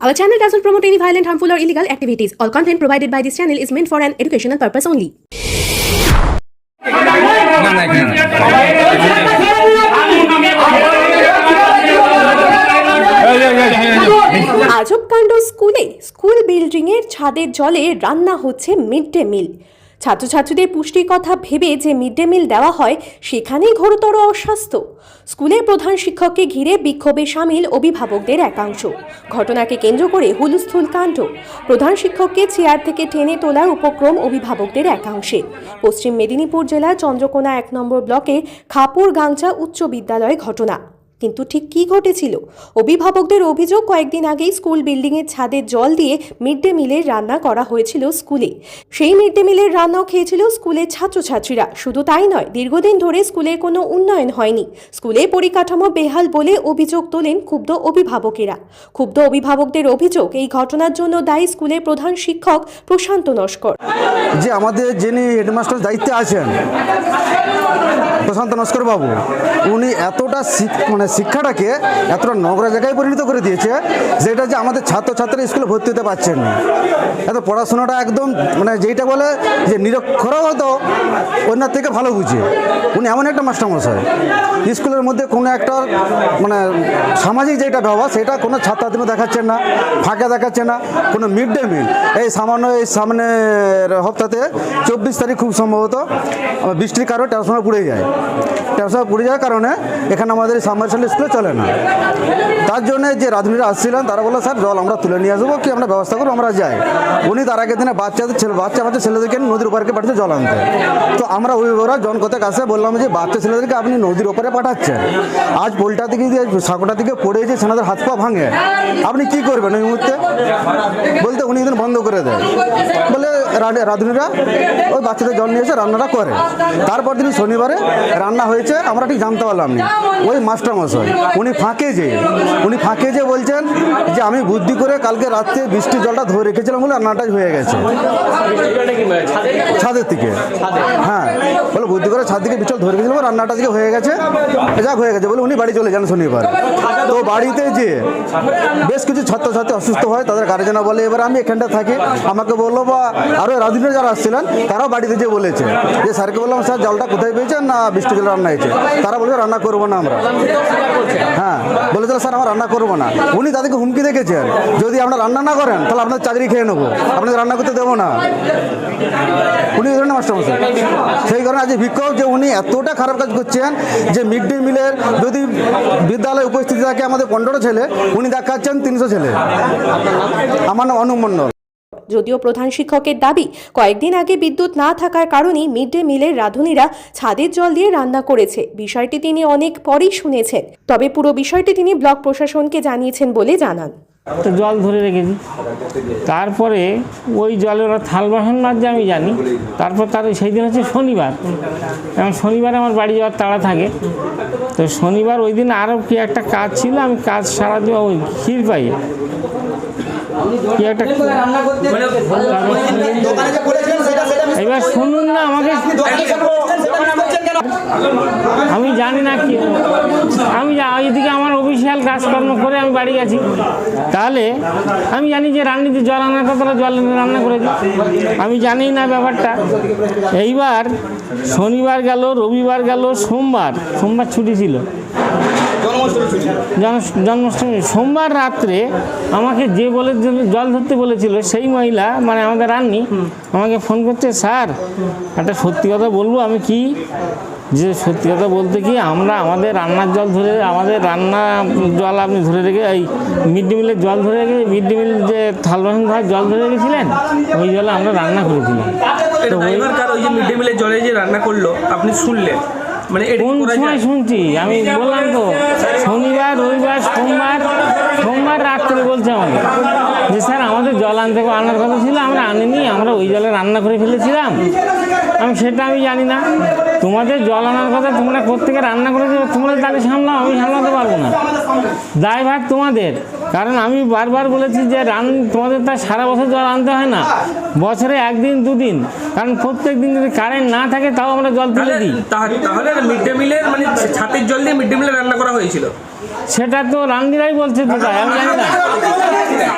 Our channel doesn't promote any violent, harmful, or illegal activities. All content provided by this channel is meant for an educational purpose only. আজব কাণ্ড স্কুলে school building এর ছাদের জলে রান্না হচ্ছে mid day meal ছাত্রছাত্রীদের পুষ্টির কথা ভেবে যে মিড ডে মিল দেওয়া হয়, সেখানেই ঘোরতর অস্বাস্থ্য। স্কুলের প্রধান শিক্ষককে ঘিরে বিক্ষোভে সামিল অভিভাবকদের একাংশ। ঘটনাকে কেন্দ্র করে হুলস্থুল কাণ্ড। প্রধান শিক্ষককে চেয়ার থেকে টেনে তোলার উপক্রম অভিভাবকদের একাংশে। পশ্চিম মেদিনীপুর জেলার চন্দ্রকোনা এক নম্বর ব্লকে খাপুর গাংচা উচ্চ বিদ্যালয়ে ঘটনা। কিন্তু ঠিক কী ঘটেছিল? অভিভাবকদের অভিযোগ কয়েকদিন আগেই স্কুল বিল্ডিংয়ের ছাদের জল দিয়ে মিড ডে মিলের রান্না করা হয়েছিল স্কুলে। সেই মিড ডে মিলের রান্নাও খেয়েছিল স্কুলের ছাত্রছাত্রীরা। শুধু তাই নয়, দীর্ঘদিন ধরে স্কুলের কোনো উন্নয়ন হয়নি। স্কুলের পরিকাঠামো বেহাল বলে অভিযোগ তোলেন ক্ষুব্ধ অভিভাবকেরা। ক্ষুব্ধ অভিভাবকদের অভিযোগ, এই ঘটনার জন্য দায়ী স্কুলের প্রধান শিক্ষক প্রশান্ত নস্কর। যে আমাদের যিনি হেডমাস্টার দায়িত্বে আছেন প্রশান্ত নস্কর বাবু, উনি এতটা মানে শিক্ষাটাকে এতটা নোংরা জায়গায় পরিণত করে দিয়েছে, যেটা যে আমাদের ছাত্রছাত্রী স্কুলে ভর্তি হতে পারছেন না। এত পড়াশোনাটা একদম মানে যেইটা বলে যে নিরক্ষরও হতো, অন্যার থেকে ভালো বুঝে উনি এমন একটা মাস্টারমশাই। স্কুলের মধ্যে কোনো একটা মানে সামাজিক যেটা ব্যবহার, সেটা কোনো ছাত্রছাত্রী দেখাচ্ছেন না, ফাঁকা দেখাচ্ছে না, কোনো মিড ডে মিল। এই সামান্য, এই সামনের হপ্তাতে চব্বিশ তারিখ খুব সম্ভবত বৃষ্টির কারণে ট্রান্সফর্মার পুড়ে যায়। ট্রান্সফর্মার পুড়ে যাওয়ার কারণে এখানে আমাদের সাবমার্শাল স্কুলে চলে না। তার জন্য যে রাঁধুনিরা আসছিলেন, তারা বলল, স্যার, জল আমরা তুলে নিয়ে আসব, কি আমরা ব্যবস্থা করব? আমরা যাই। উনি তার আগের দিনে বাচ্চাদের ছেলে, বাচ্চা বাচ্চা ছেলেদেরকে নদীর ওপারকে পাঠাচ্ছে জল আনতে। তো আমরা অভিভাবকরা জন কতক আসে, বললাম যে, বাচ্চা ছেলেদেরকে আপনি নদীর ওপারে পাঠাচ্ছেন। আজ পোলটা থেকে দিয়ে সাঁকোটা থেকে পড়ে যে সেনাদের হাত পা ভাঙে, আপনি কি করবেন ওই মুহূর্তে? বলতে উনি বন্ধ করে দেয়। রাঁধুনিরা ওই বাচ্চাদের জল নিয়ে এসে রান্নাটা করে। তারপর দিন শনিবারে রান্না হয়েছে, আমরা ঠিক জানতে পারলাম না। ওই মাস্টারমশাই উনি ফাঁকে যে, উনি ফাঁকে যে বলছেন যে আমি বুদ্ধি করে কালকে রাত্রে বৃষ্টির জলটা ধরে রেখেছিলাম বলে রান্নাটাই হয়ে গেছে। ছাদের থেকে হ্যাঁ বলে বুদ্ধি করে ছাদ থেকে বিচল ধরে গেছিলাম রান্নাটা থেকে হয়ে গেছে। যাক, হয়ে গেছে বলে উনি বাড়ি চলে যান শনিবার। তো বাড়িতে যে বেশ কিছু ছাত্রছাত্রী অসুস্থ হয়, তাদের গার্জেনা বলে, এবার আমি এখানটা থাকি। আমাকে বলল, বা আরও রাজনীতি যারা আসছিলেন, তারাও বাড়িতে যে বলেছে। যে স্যারকে বললাম, স্যার, জলটা কোথায় পেয়েছেন না বৃষ্টি জল রান্না হয়েছে? তারা বলছে রান্না করব না আমরা। হ্যাঁ বলেছিল স্যার, আমরা রান্না করব না। উনি তাদেরকে হুমকি দেখেছেন, যদি আমরা রান্না না করেন, তাহলে আপনার চাকরি খেয়ে নেব। আপনাকে রান্না করতে দেবো না। উনি এই ধরনের মাস্টারমশাই সেই কারণে আজ বিক্ষোভ যে উনি এতটা খারাপ কাজ করছেন যে মিড ডে মিলের যদি বিদ্যালয়ে উপস্থিতি থাকে আমাদের পনেরোটা ছেলে উনি দেখাচ্ছেন তিনশো ছেলে। আমার নাম অনুপ যদিও প্রধান শিক্ষকের দাবি কয়েকদিন আগে বিদ্যুৎ না থাকার কারণেই মিড ডে মিলের রাঁধুনিরা ছাদের জল দিয়ে রান্না করেছে। বিষয়টি তিনি অনেক পরেই শুনেছেন। তবে পুরো বিষয়টি তিনি ব্লক প্রশাসনকে জানিয়েছেন বলে জানান। তো জল ধরে রেখেছি। তারপরে ওই জলে ওরা থাল বাসন মাজছে আমি জানি। তারপর তার সেই দিন হচ্ছে শনিবার। এবং শনিবারে আমার বাড়ি যাওয়ার তাড়া থাকে। তো শনিবার ওই দিন আরও কি একটা কাজ ছিল আমি কাজ সারা দিয়ে ওই ক্ষীর পাই। কি একটা এবার শুনুন না আমাকে। আমি জানি না কি আমি এদিকে আমার অফিসিয়াল কাজকর্ম করে আমি বাড়ি গেছি। তাহলে আমি জানি যে রান্নিতে জল আনার তারা জল রান্না করেছে। আমি জানি না ব্যাপারটা। এইবার শনিবার গেল, রবিবার গেল, সোমবার। সোমবার ছুটি ছিল। জন্মাষ্টমী সোমবার রাত্রে আমাকে যে বলে জল ধরতে বলেছিল সেই মহিলা মানে আমাদের রান্নি আমাকে ফোন করছে স্যার একটা সত্যি কথা বলব আমি কি? যে সত্যি কথা বলতে কি আমরা আমাদের রান্নার জল ধরে আমাদের রান্না জল আপনি ধরে রেখে এই মিড ডে মিলের জল ধরে রেখে মিড ডে মিল যে থাল বাসন ধোয়ার জল ধরে রেখেছিলেন ওই জলে আমরা রান্না করেছিলাম। কার ওই মিড ডে মিলের জলে যে রান্না করল আপনি শুনলেন? মানে কোন সময় শুনছি? আমি বললাম তো শনিবার রবিবার সোমবার সোমবার রাত্রে বলছে আমাকে। যে স্যার আমাদের জল আনতে আনার কথা ছিল আমরা আনিনি আমরা ওই জলে রান্না করে ফেলেছিলাম। আমি সেটা আমি জানি না। তোমাদের জল আনার কথা তোমরা কোথেকে রান্না করেছ তোমরা তাহলে সামলাও আমি সামলাতে পারব না। দায়ভার তোমাদের। কারণ আমি বারবার বলেছি যে রান তোমাদের তার সারা বছর জল আনতে হয় না। বছরে একদিন দুদিন। কারণ প্রত্যেক দিন যদি কারেন্ট না থাকে তাও আমরা জল তুলে দিই। তাহলে মিড ডে মিলের মানে ছাতের জল দিয়ে মিড ডে মিলে রান্না করা হয়েছিল। সেটা তো রান্দিরাই বলছে তো আমি জানি না।